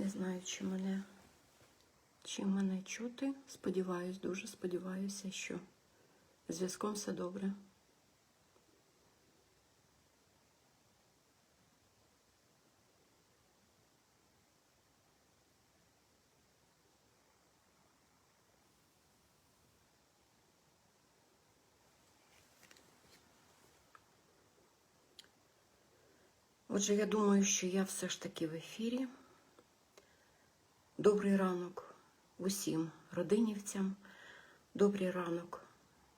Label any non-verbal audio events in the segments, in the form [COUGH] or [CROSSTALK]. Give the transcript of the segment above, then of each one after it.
Не знаю, чи мене, чи мене чути. Сподіваюсь, дуже сподіваюся, що зв'язком все добре. Отже, я думаю, що я все ж таки в ефірі. Добрий ранок усім родинівцям. Добрий ранок,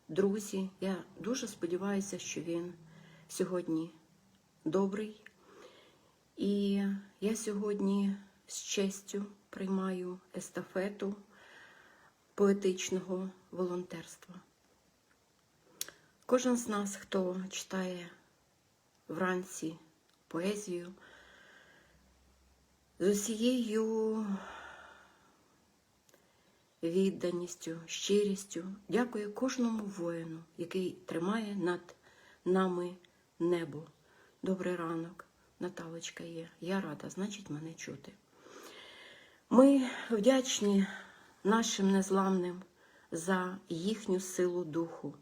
друзі. Я дуже сподіваюся, що він сьогодні добрий. І я сьогодні з честю приймаю естафету поетичного волонтерства. Кожен з нас, хто читає вранці поезію, з усією відданістю, щирістю дякую кожному воїну, який тримає над нами небо. Добрий ранок, Наталочка є. Я рада, значить, мене чути. Ми вдячні нашим незламним за їхню силу духу.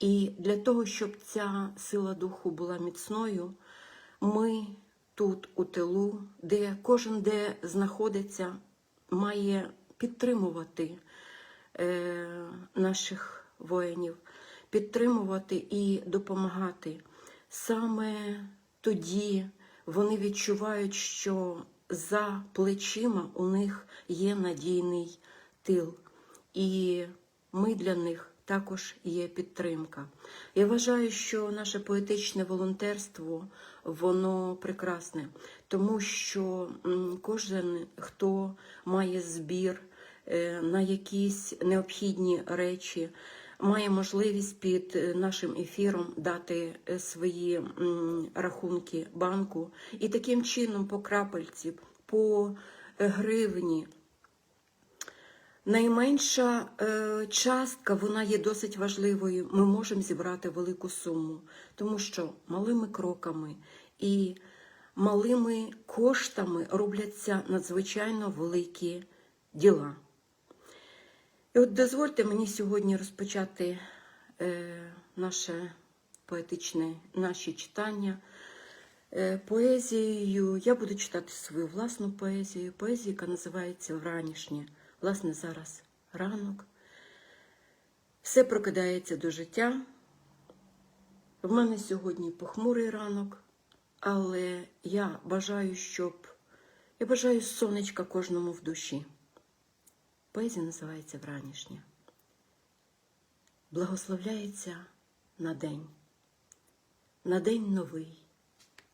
І для того, щоб ця сила духу була міцною, ми тут, у тилу, де кожен де знаходиться, має підтримувати е, наших воїнів, підтримувати і допомагати. Саме тоді вони відчувають, що за плечима у них є надійний тил. І ми для них також є підтримка. Я вважаю, що наше поетичне волонтерство воно прекрасне, тому що кожен, хто має збір е, на якісь необхідні речі, має можливість під е, нашим ефіром дати е, свої рахунки банку і таким чином по крапельці, по гривні. Найменша частка вона є досить важливою. Ми можемо зібрати велику суму, тому що малими кроками і малими коштами робляться надзвичайно великі діла. І от дозвольте мені сьогодні розпочати е, наше поетичне, наші читання. Е, Поезією я буду читати свою власну поезію, поезію, яка називається Вранішнє. Власне, зараз ранок. Все прокидається до життя. В мене сьогодні похмурий ранок, але я бажаю, щоб я бажаю сонечка кожному в душі. Поезія називається Вранішнє. Благословляється на день, на день новий,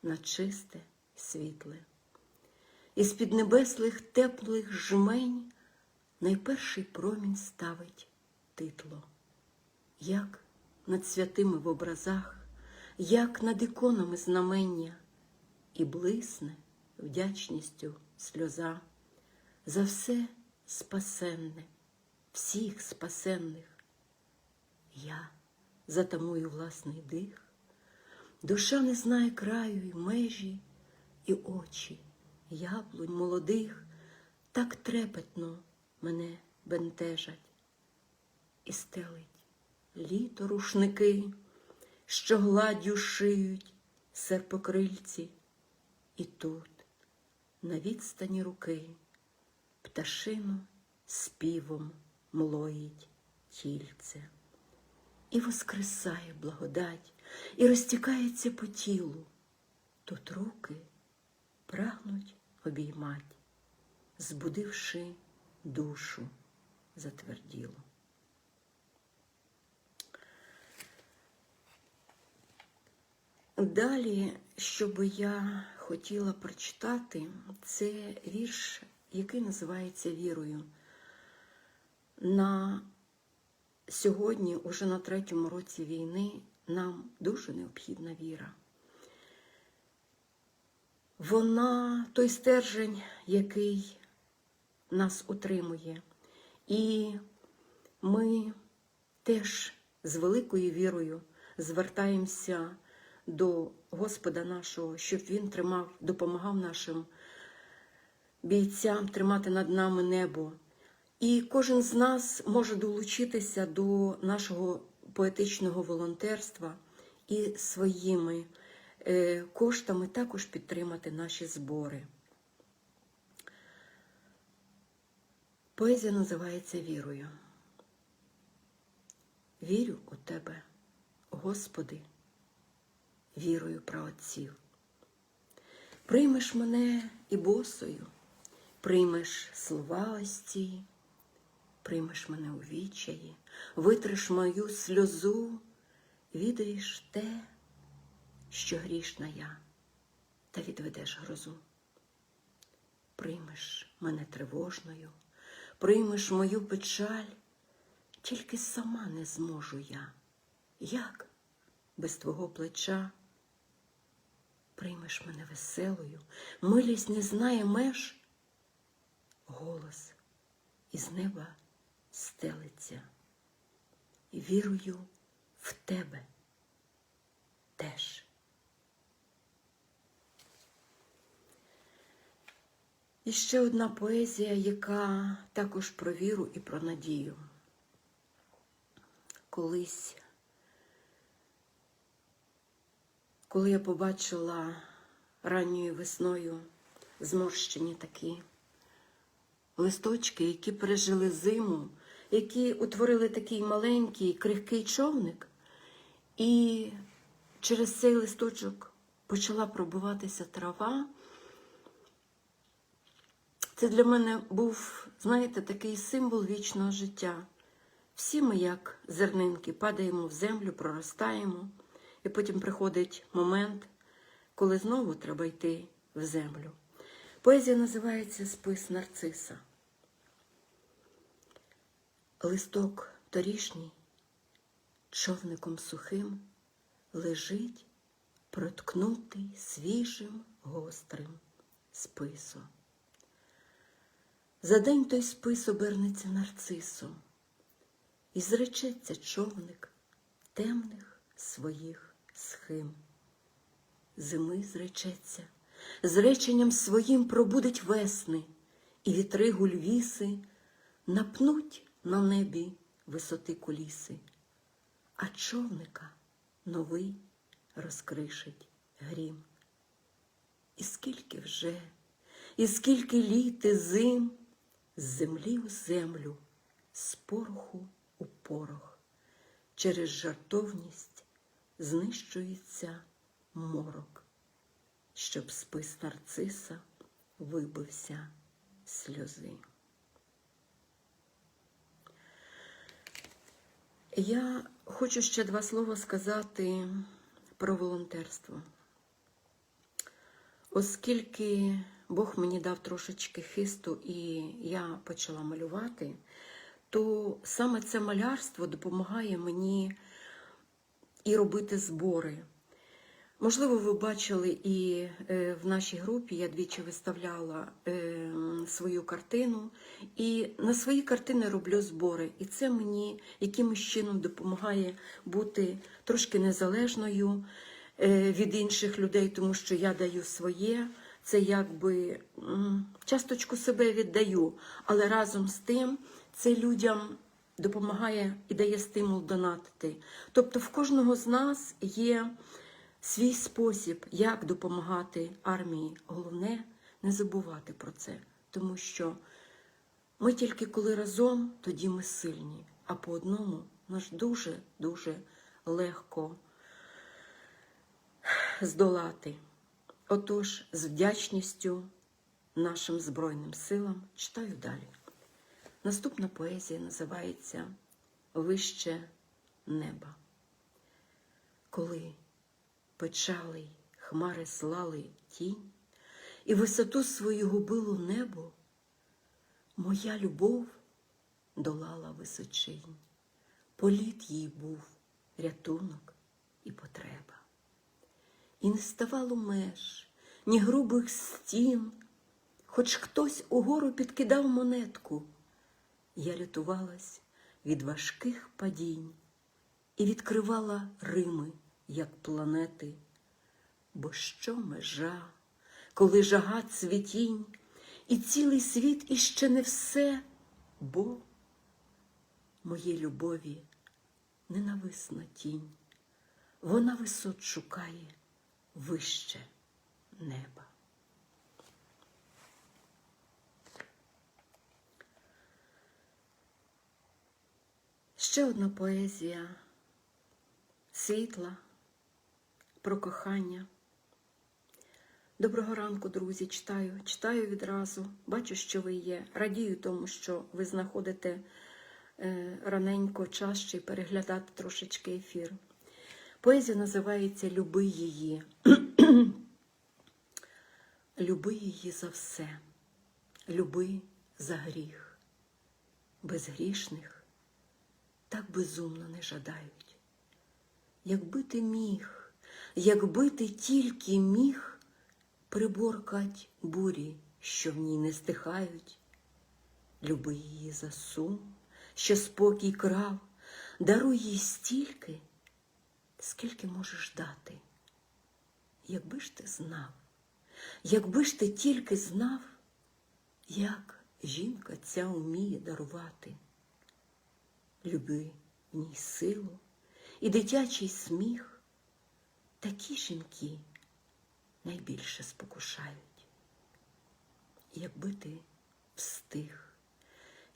на чисте світле. Із під небеслих теплих жмень найперший промінь ставить титло, як над святими в образах, як над іконами знамення, і блисне вдячністю сльоза. За все спасенне, всіх спасенних. Я затамую власний дих, душа не знає краю і межі, і очі яблунь молодих. Так трепетно мене бентежать і стелить літо рушники, що гладдю шиють серпокрильці, і тут, на відстані руки, пташину співом млоїть тільце, і воскресає благодать, і розтікається по тілу. Тут руки прагнуть обіймать, збудивши душу затверділу. Далі, що би я хотіла прочитати, це вірш, який називається Вірою. На сьогодні, уже на третьому році війни, нам дуже необхідна віра. Вона той стержень, який нас утримує. І ми теж з великою вірою звертаємося до Господа нашого, щоб Він тримав, допомагав нашим бійцям тримати над нами небо. І кожен з нас може долучитися до нашого поетичного волонтерства і своїми е, коштами також підтримати наші збори. Поезія називається вірою. Вірю у тебе, Господи, вірою праотців. Приймеш мене і босою, приймеш слова ось ці, приймеш мене у відчаї, витриш мою сльозу, відаєш те, що грішна я, та відведеш грозу. Приймеш мене тривожною, приймеш мою печаль, тільки сама не зможу я. Як без твого плеча? Приймеш мене веселою, милість не знає меж, голос із неба стелиться, вірую в тебе теж. І ще одна поезія, яка також про віру і про надію. Колись, коли я побачила ранньою весною зморщені такі листочки, які пережили зиму, які утворили такий маленький крихкий човник, і через цей листочок почала пробиватися трава. Це для мене був, знаєте, такий символ вічного життя. Всі ми, як зернинки, падаємо в землю, проростаємо, і потім приходить момент, коли знову треба йти в землю. Поезія називається Спис нарциса. Листок торішній, човником сухим, лежить, проткнутий свіжим гострим списом. За день той спис обернеться нарцисом, і зречеться човник темних своїх схим. Зими зречеться, з реченням своїм пробудить весни, і вітри гульвіси напнуть на небі висоти куліси, а човника новий розкришить грім. І скільки вже, і скільки літ і зим з землі в землю, з пороху у порох, через жартовність знищується морок, щоб спис нарциса вибився сльози. Я хочу ще два слова сказати про волонтерство. Оскільки Бог мені дав трошечки хисту і я почала малювати, то саме це малярство допомагає мені і робити збори. Можливо, ви бачили і е, в нашій групі я двічі виставляла е, свою картину, і на свої картини роблю збори. І це мені якимось чином допомагає бути трошки незалежною е, від інших людей, тому що я даю своє. Це якби часточку себе віддаю, але разом з тим це людям допомагає і дає стимул донатити. Тобто в кожного з нас є свій спосіб, як допомагати армії. Головне не забувати про це, тому що ми тільки коли разом, тоді ми сильні, а по одному нас дуже-дуже легко здолати. Отож, з вдячністю нашим Збройним силам читаю далі. Наступна поезія називається Вище неба. Коли печали й хмари слали тінь, і висоту свою губило небо, моя любов долала височинь, політ їй був рятунок і потреба. І не ставало меж, ні грубих стін, хоч хтось угору підкидав монетку, я рятувалась від важких падінь і відкривала Рими, як планети. Бо що межа, коли жага цвітінь і цілий світ іще не все, бо моєї любові ненависна тінь, вона висот шукає вище неба. Ще одна поезія світла про кохання. Доброго ранку, друзі, читаю, читаю відразу, бачу, що ви є. Радію тому, що ви знаходите е, раненько час ще переглядати трошечки ефір. Поезія називається Люби її. [CLEARS THROAT] Люби її за все, люби за гріх. Безгрішних так безумно не жадають. Якби ти міг, якби ти тільки міг приборкать бурі, що в ній не стихають, люби її за сум, що спокій крав, даруй їй стільки, скільки можеш дати. Якби ж ти знав, якби ж ти тільки знав, як жінка ця уміє дарувати, люби ній силу і дитячий сміх, такі жінки найбільше спокушають. Якби ти встиг,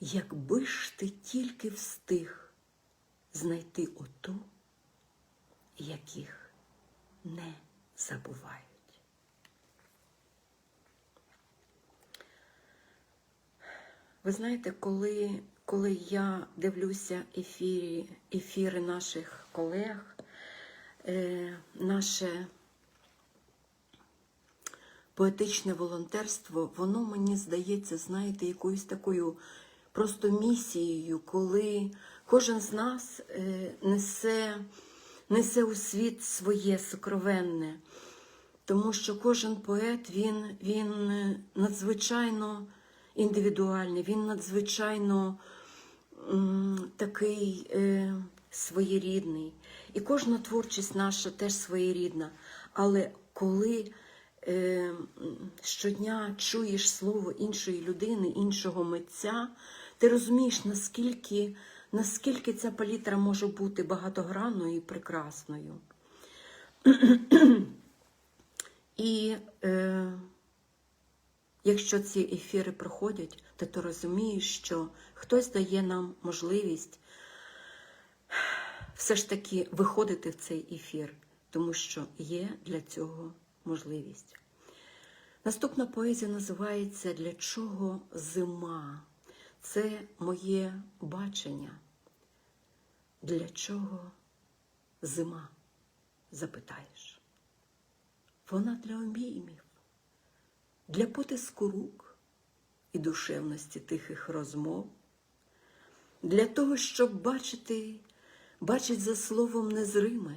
якби ж ти тільки встиг знайти оту, яких не забувають. Ви знаєте, коли, коли я дивлюся ефірі, ефіри наших колег, е, наше поетичне волонтерство, воно мені здається, знаєте, якоюсь такою просто місією, коли кожен з нас е, несе, несе у світ своє сокровенне. Тому що кожен поет він, він надзвичайно індивідуальний, він надзвичайно такий е, своєрідний. І кожна творчість наша теж своєрідна. Але коли е, щодня чуєш слово іншої людини, іншого митця, ти розумієш, наскільки, наскільки ця палітра може бути багатогранною і прекрасною. [CLEARS THROAT] І е, якщо ці ефіри проходять, то ти розумієш, що хтось дає нам можливість все ж таки виходити в цей ефір, тому що є для цього можливість. Наступна поезія називається Для чого зима? Це моє бачення. Для чого зима? Запитаєш. Вона для обіймів, для потиску рук і душевності тихих розмов, для того, щоб бачити, бачить за словом незриме,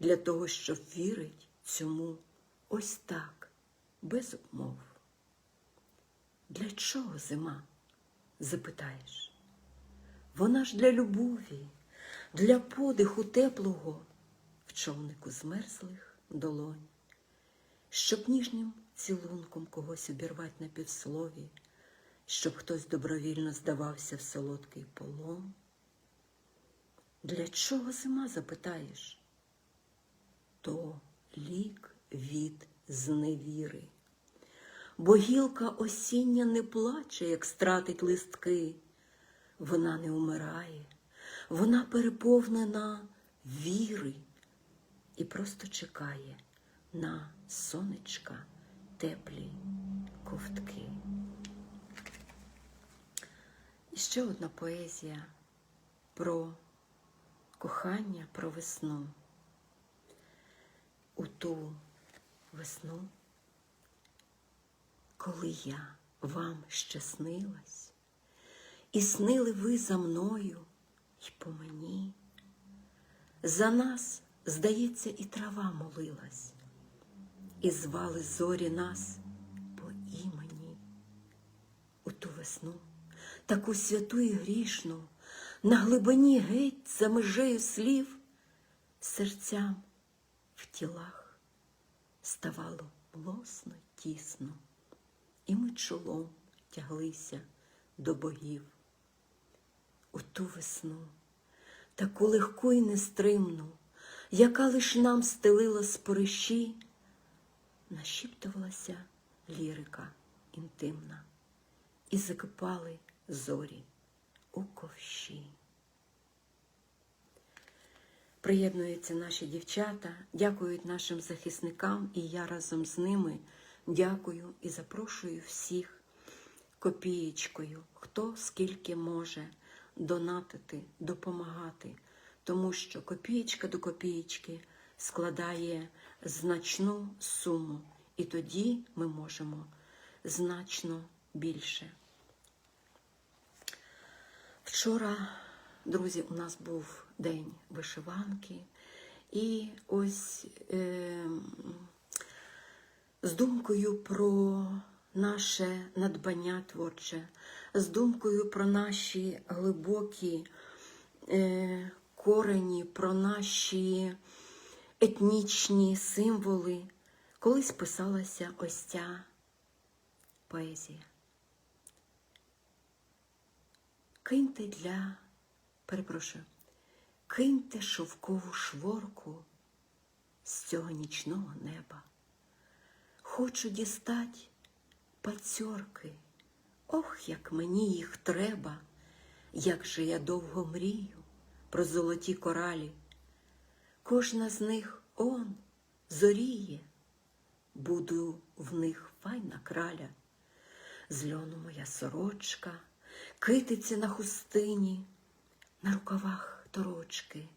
для того, щоб вірить цьому ось так, без обмов. Для чого зима? запитаєш. Вона ж для любові, для подиху теплого в човнику змерзлих долонь щоб ніжнім цілунком когось обірвать на півслові, щоб хтось добровільно здавався в солодкий полон. Для чого зима запитаєш? То лік від зневіри, бо гілка осіння не плаче, як стратить листки, вона не умирає, вона переповнена віри і просто чекає на сонечка теплі ковтки. І ще одна поезія про кохання, про весну. У ту весну, коли я вам ще снилась, і снили ви за мною й по мені, за нас, здається, і трава молилась і звали зорі нас по імені у ту весну, таку святу і грішну, на глибині геть за межею слів, серцям в тілах ставало млосно, тісно, і ми чолом тяглися до богів. У ту весну, таку легку і нестримну, яка лиш нам стелила спориші, нашіптувалася лірика інтимна, і закипали зорі у ковші. Приєднуються наші дівчата, дякують нашим захисникам, і я разом з ними дякую і запрошую всіх копієчкою, хто скільки може донатити, допомагати, тому що копієчка до копієчки складає значну суму, і тоді ми можемо значно більше. Вчора, друзі, у нас був день вишиванки, і ось е, з думкою про наше надбання творче, з думкою про наші глибокі е, корені, про наші етнічні символи, колись писалася ось ця поезія. Киньте для, перепрошую, киньте шовкову шворку з цього нічного неба. Хочу дістать пацьорки, ох, як мені їх треба, як же я довго мрію про золоті коралі. Кожна з них он зоріє, буду в них файна краля. З льону моя сорочка, китиці на хустині, на рукавах торочки,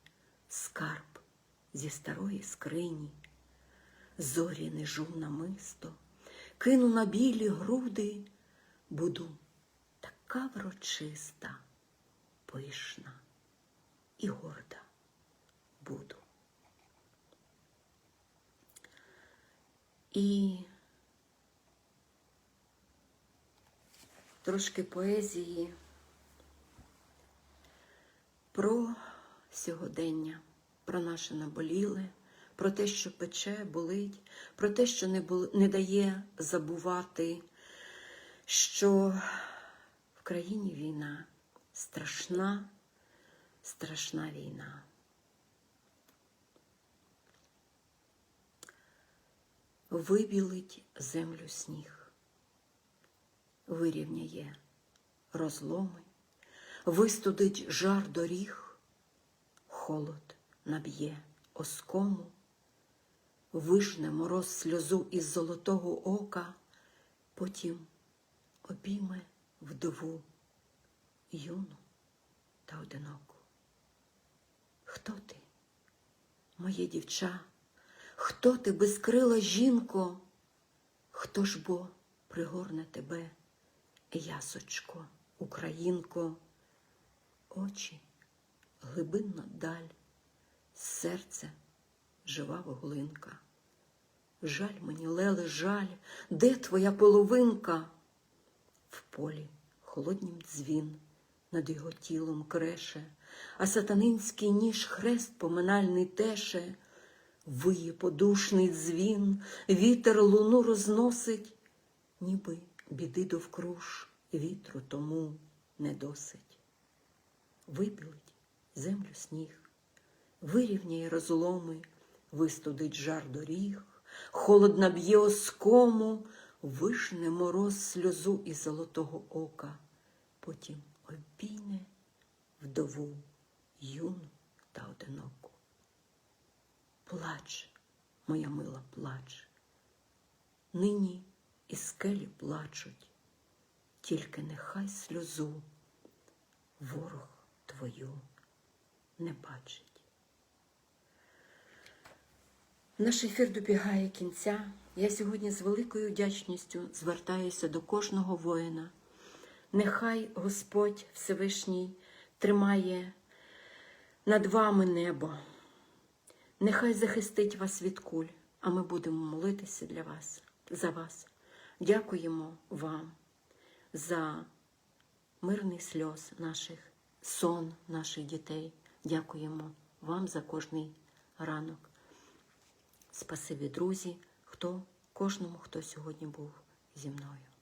скарб зі старої скрині, зорі нежу намисто, кину на білі груди, буду така врочиста, пишна і горда буду. І трошки поезії про сьогодення, про наше наболіле, про те, що пече, болить, про те, що не, бу... не дає забувати, що в країні війна страшна, страшна війна. Вибілить землю сніг, вирівняє розломи, вистудить жар доріг, холод наб'є оскому, вижне мороз сльозу із золотого ока, потім обійме вдову юну та одиноку. Хто ти, моє дівча? Хто ти безкрила жінко? Хто ж бо пригорне тебе, ясочко, українко, очі, глибинна даль, серце, жива вуглинка. Жаль мені, леле, жаль, де твоя половинка? В полі холоднім дзвін над його тілом креше, а сатанинський ніж хрест поминальний теше. Виє подушний дзвін, вітер луну розносить, ніби біди довкруж вітру тому не досить. Вибілить землю сніг, вирівняє розломи, вистудить жар доріг, холод наб'є оскому, вишне мороз сльозу із золотого ока, потім обійне вдову юну та одиноку. Плач, моя мила, плач. Нині і скелі плачуть, тільки нехай сльозу ворог твою не бачить. Наш ефір добігає кінця. Я сьогодні з великою вдячністю звертаюся до кожного воїна. Нехай Господь Всевишній тримає над вами небо. Нехай захистить вас від куль, а ми будемо молитися для вас, за вас. Дякуємо вам за мирний сльоз наших, сон наших дітей. Дякуємо вам за кожний ранок. Спасибі, друзі, хто, кожному, хто сьогодні був зі мною.